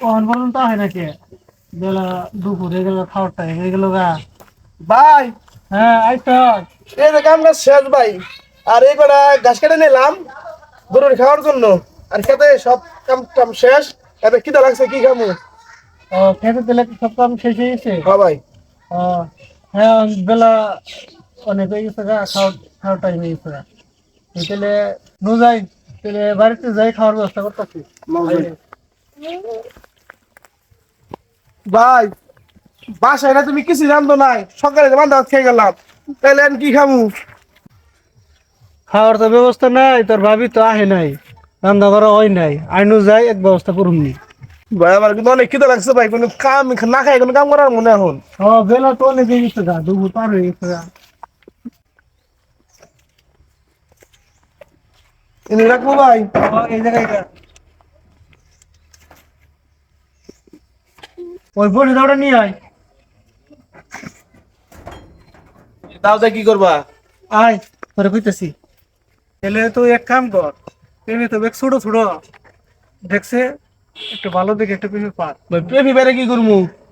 কখন পর্যন্ত হয় নাকি? বেলা দুপুরে গেল খাওয়ার টাইম হয়ে গেল গা। ভাই! হ্যাঁ আইতো এই যে কামটা শেষ ভাই। আর এই কটা ঘাস কেটে নিলাম গরুর খাওয়ার জন্য। আর খেতে সব কাম টাম শেষ। এবার কিটা লাগছে কি খামু ও খেতে দিলে সব কাম শেষ হয়ে গেছে? হ্যাঁ ভাই। হ্যাঁ বেলা অনেক হয়ে গেছে গা খাওয়ার খাওয়ার টাইম হয়ে গেছে গা। তাহলে নো যাই তাহলে বাড়িতে যাই খাওয়ার ব্যবস্থা করতেছি। ভাই বাসায় না তুমি কিছু জানতো নাই। সকালে বান্ধব খেয়ে গেলাম। তাহলে কি খামু? খাওয়ার তো ব্যবস্থা নাই তোর ভাবি তো আহে নাই। রান্না করা হয় নাই আইনু যাই এক ব্যবস্থা করুন নি। ভাই আমার কিন্তু অনেক খিদে লাগছে ভাই কোনো কাম না খাই কোনো কাম করার মনে এখন। ও বেলা তো অনেক হয়ে গেছে গা দুপুর পার হয়ে গেছে গা। রাখব ভাই। এই জায়গায় ওই বসে দাওটা নিয়ে আয়। তাও কি করবা। আয় তোরে কইতেছি। তাহলে তো এক কাম কর পেঁপে তো বেশ ছোট ছোট। দেখছে একটু ভালো দেখে একটা পেঁপে পার। ভাই পেপি বাইরে কি করব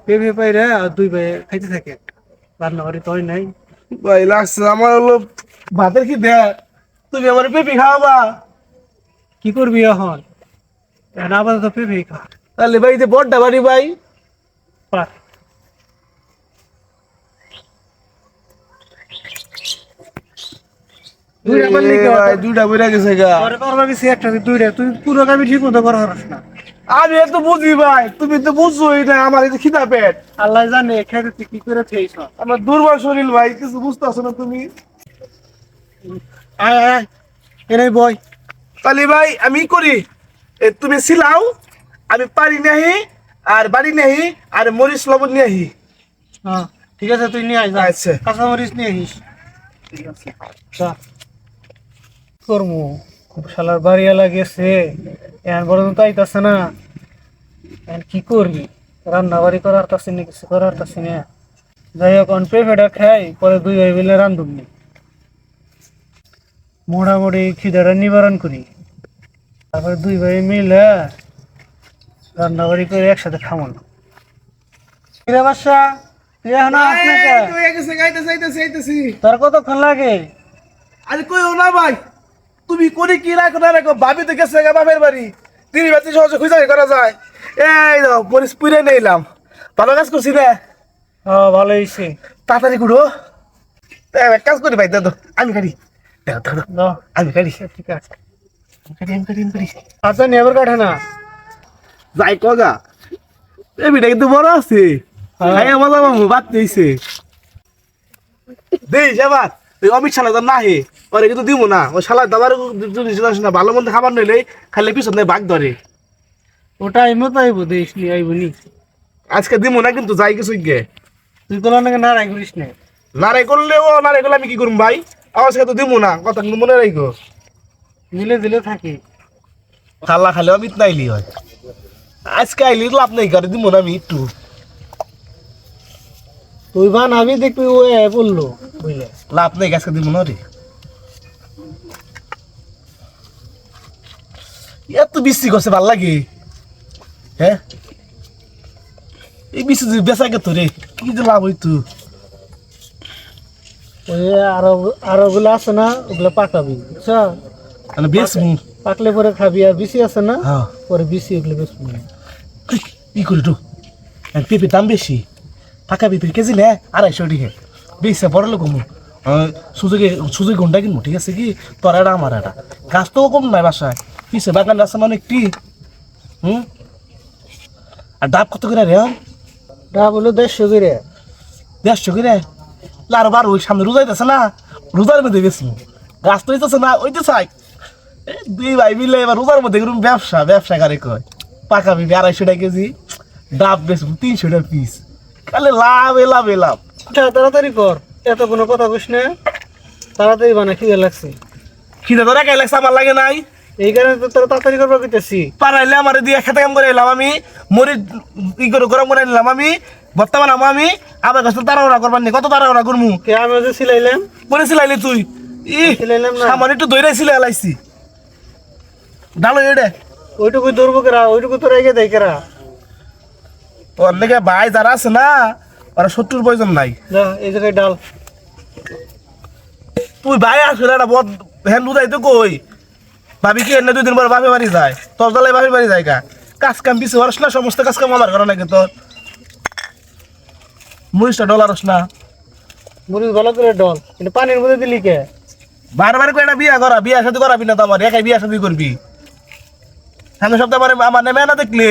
পেঁপে পাইরে আর দুই ভাই খাইতে থাকে। রান্না বাড়ি তো হয় নাই। ভাই লাগছে আমার হলো ভাতের কি দেয়? তুমি আমার পেপি খাওয়াবা। কি করবি এখন? এখন আপাতত পেঁপে খা তাহলে ভাই যে বড়টা বাড়ি ভাই। দুইটা গেছে গা। করবা একটা দুইটা পুরো কামি ঠিক মতো করা হারাস না আমি এত বুঝি ভাই তুমি তো বুঝছোই না আমার এই খিদা পেট। আল্লাহ জানে খেতে কি করে খেয়েছ। আমার দুর্বল শরীর ভাই কিছু বুঝতেছো না তুমি? আয় আয় আয়। এনে বই তাহলে ভাই আমি করি। তুমি সিলাও আমি পারি নাহি। আর বাড়ি নাহি আর মরিচ লবণ নিয়ে আহি হ্যাঁ ঠিক আছে তুই নিয়ে আয় যা। কাঁচা মরিচ নিয়ে আসিস। ঠিক আছে করব শালার বাড়িওয়ালা গেছে। এখন পর্যন্ত আইতাছে না। এখন কি করবি? রান্না বাড়ি করার তাছে না কিছু করার তাছে না। যাই হোক অন পেঁপেটা খাই পরে দুই ভাই মিলে রান্ধুন নি। মোটামুটি খিদাটা নিবারণ করি। তারপরে দুই ভাই মিলে রান্না বাড়ি করে একসাথে খামন কিরে বাসা তুই এখন আস না কে? তুই গেছে গাইতেছে আইতেছে আইতেছি তোর কতক্ষণ লাগে? আরে কইও না ভাই তুমি করে কি রাখো না রাখো ভাবি তো গেছে বাপের বাড়ি। তিনি বাতি সহজে খুঁজে করা যায়। এই দাও মরিচ পুরে নিলাম। ভালো কাজ করছি রে হ্যাঁ ভালো হয়েছে তাড়াতাড়ি করো এক কাজ করি ভাই দাদা আমি দাও, দাও আমি কাটি ঠিক আছে। আমি আমি আমি আচ্ছা না। যাই কগা এ বিটা কিন্তু বড় আছে। হ্যাঁ। ভাই মজা মামু বাদ দিয়েছে দেই যাবার ওই অমিত শালা তো নাহে ওরে কিন্তু দিব না। ওই শালা দাবার না ভালো মন্দ খাবার নইলে খালি পিছন বাঘ ধরে। ওটা আইমো তো আইবো দেখিস নি আইবো নি। আজকে দিব না কিন্তু যাই কিছু গে তুই তো নাকি না রাই করিস না? নারাই করলে ও নারাই করলে আমি কি করুম ভাই? আমার সাথে তো দিব না কথা কিন্তু মনে রাখো দিলে দিলে থাকি। খাল্লা খালে অমিত নাইলি হয়। আজকে আইলি লাভ নাই করে দিব না আমি একটু। তুই বানাবি দেখবি ও বলল বুঝলে? লাভ নেই আজকে দিব না রে। এত বৃষ্টি করছে ভালো লাগে। হ্যাঁ? এই বৃষ্টি যদি বেচা গেত রে কি যে লাভ হইতো? ওই আরও আরও গুলো আছে না ওগুলো পাকাবি বুঝছ? মানে বেচমু পাকলে পরে খাবি আর বিসি আছে না হ্যাঁ। পরে বিসি ওগুলো বেশ ই করি তো? পেঁপের দাম বেশি। টাকা পেঁপের কেজি নে আড়াইশো টিকে। বেশি বড় লোক সুযোগে সুযোগ ঘণ্টা কিনবো ঠিক আছে কি? তোর এটা আমার এটা গাছ তো কম নাই বাসায়। পিছে বাগান আছে মানে একটি। হুম? আর ডাব কত করে রে ডাব হলো দেড়শো করে। দেড়শো করে? লার বার ওই সামনে রোজাইতেছে না? রোজার মধ্যে বেশি গাছ তো হইতেছে না ওইতে চাই। দুই ভাই মিলে এবার রোজার মধ্যে ব্যবসা ব্যবসা করে কয়? পাকা বিবি আড়াইশো টাকা কেজি ডাব বেশি তিনশো টাকা পিস খালি লাভ এ লাভ। এ লাভ তাড়াতাড়ি কর এত কোনো কথা কইস না। তাড়াতাড়ি বানা খিদে লাগছে। খিদে ধরে খাই লাগছে আমার লাগে নাই। এই কারণে তো তোরা তাড়াতাড়ি করবার কইতেছি। পারাইলে আমার দিয়ে খেতে কাম করে এলাম আমি। মরি ই করে গরম করে নিলাম আমি। ভর্তা বানাবো আমি। আবার কাছে তাড়াহুড়া করবার নি কত তাড়াহুড়া করমু? কে আমি যে সিলাইলাম। পরে সিলাইলি তুই। ই সিলাইলাম না। আমার একটু দইরে সিলাই লাইছি ডালো এডে ওইটুকু কেরা? ওইটুকু তো রেগে দেয় কেরা? তোর লেগে ভাই যারা আছে না ওরা শত্রুর প্রয়োজন নাই। যা এই জায়গায় ডাল। তুই ভাই আসলে একটা বদ তো কই। ভাবি কি এনে দুই দিন পর বাপে বাড়ি যায়? তোর দলে বাপে বাড়ি যায় কা? কাজ কাম পিছিয়ে পারস না সমস্ত কাজ কাম আমার করা লাগে তোর? মরিচটা ডলারস না। মরিচ ভালো করে ডল। কিন্তু পানির মধ্যে দিলি কে? বারবার করে একটা বিয়া করা বিয়া সাথে করাবি না তো আমার। একাই বিয়া সাথে করবি। সামনে সপ্তাহে আমার আমার নেমে না দেখলে।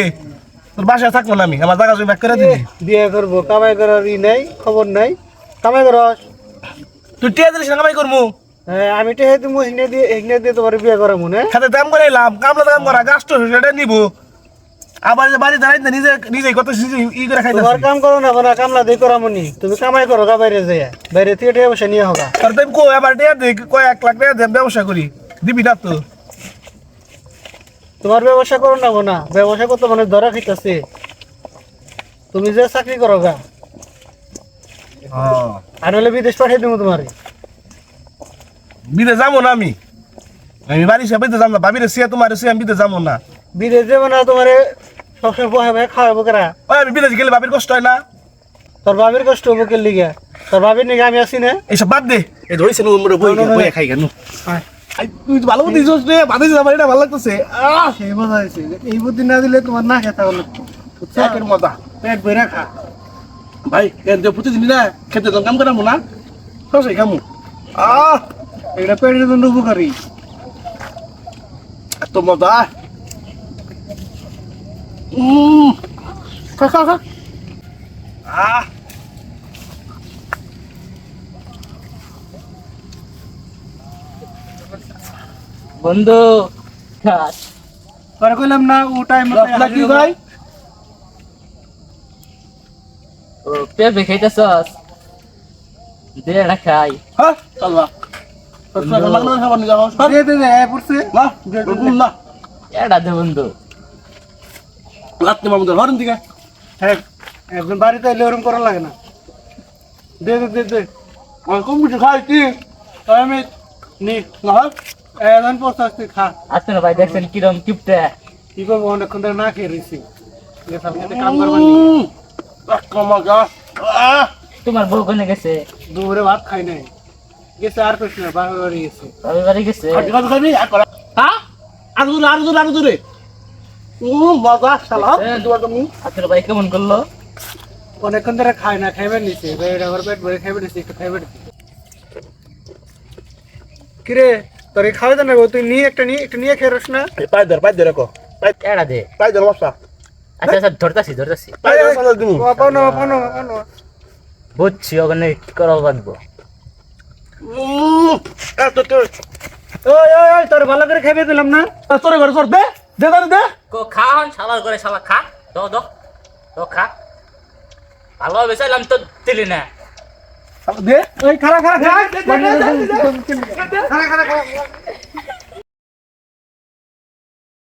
তোর বাসায় থাকব না আমি আমার জায়গা জমি করে দিবি। বিয়ে করব কামাই করার ই নাই খবর নাই। কামাই করস তুই টিয়া দিলিস না কামাই করব? হ্যাঁ আমি তো হেতু মহিনে দিয়ে এখানে দিয়ে তোমার বিয়ে করা মনে খাতে দাম করে এলাম কামলা দাম করা গাছ তো সেটা নিবো। আবার যে বাড়ি দাঁড়াই নিজে নিজে কত ই করে খাইতে তোমার কাম করো না না কামলা দিয়ে করা মনি তুমি কামাই করো গা বাইরে যায় বাইরে থেকে টাকা পয়সা নিয়ে আর তুমি কো এবার টিয়া দে কয় এক লাখ টাকা ব্যবসা করি। দিবি না তো? তোমার ব্যবসা করো না না ব্যবসা করতে মানে ধরা খাইতেছে। তুমি যে চাকরি করো গা আর হলে বিদেশ পাঠিয়ে দেবো তোমারে। বিদে যাব না আমি। আমি বাড়ি সে বিদে যাব না ভাবিরে সে তোমার সে আমি বিদে যাব না। বিদেশ যাব না তোমারে সবসময় বহে বহে খাওয়াবো কেরা ওই আমি বিদেশ গেলে বাবির কষ্ট হয় না। তোর বাবির কষ্ট হব কে লিগে। তোর বাবির নিগে আমি আছি না। এইসব বাদ দে। এই ধরেছে নো বই খাই কেন আয়। তুই ভালো বুদ্ধি দিছিস রে বাদে আমার এটা ভালো লাগতেছে। আহ! সেই বোঝা হয়েছে এই বুদ্ধি না দিলে তোমার না খেতে চাকের মজা। পেট ভরে খা। ভাই যে প্রতিদিন না খেতে তো কাম করামু না? সবাই আহ! এটা পেটের জন্য উপকারী। এত মজা। উম! খা খা খা। আহ! বন্ধু খাস। পরে কইলাম না ও টাইম আপনার কি ভাই। ও পেঁপে খাইতেছস? দে না খাই। হ্যাঁ চলবা না না না। এটা বাড়িতে এলে ওরকম করা লাগে না। দে দে দে দে। কম কিছু খাই কি? আমি নি না এখন পড়তে খা। আসতে না ভাই দেখছেন কিরম কিপটে। কি করব অনেকক্ষণ ধরে না খেয়ে রয়েছি কাম করবার তোমার বউ কোনে গেছে? দুপুরে ভাত খাই নাই। গেছে আর কিছু না বাপের বাড়ি গেছে। বাড়ি গেছে? করা হ্যাঁ? আরও দূরে আরও দূরে আরও দূরে। মজা শালা। তুমি ভাই কেমন করল? অনেকক্ষণ ধরে খাই না খাইবার নিছে। এটা আবার পেট ভরে নিছে একটু কিরে? তোর এই খাওয়া না তুই নিয়ে একটা নিয়ে একটা নিয়ে খেয়ে রস না। পাই ধর পাই ধরে কো পাই এটা দে। পাই ধর মশা আচ্ছা আচ্ছা ধরতাছি ধরতাছি। পাই ধর মশা দিমু পানো পানো পানো বুঝছি ওখানে কি করা তো ওই ওই ওই তোর ভালো করে খাইবে দিলাম না? তোরে ঘরে সর দে দে দে দে। কো খা হন শালার করে শালা খা। দ দ দ খা। ভালো বেসাইলাম তো দিলি না। দে। ওই খাড়া খাড়া খাড়া খাড়া খারা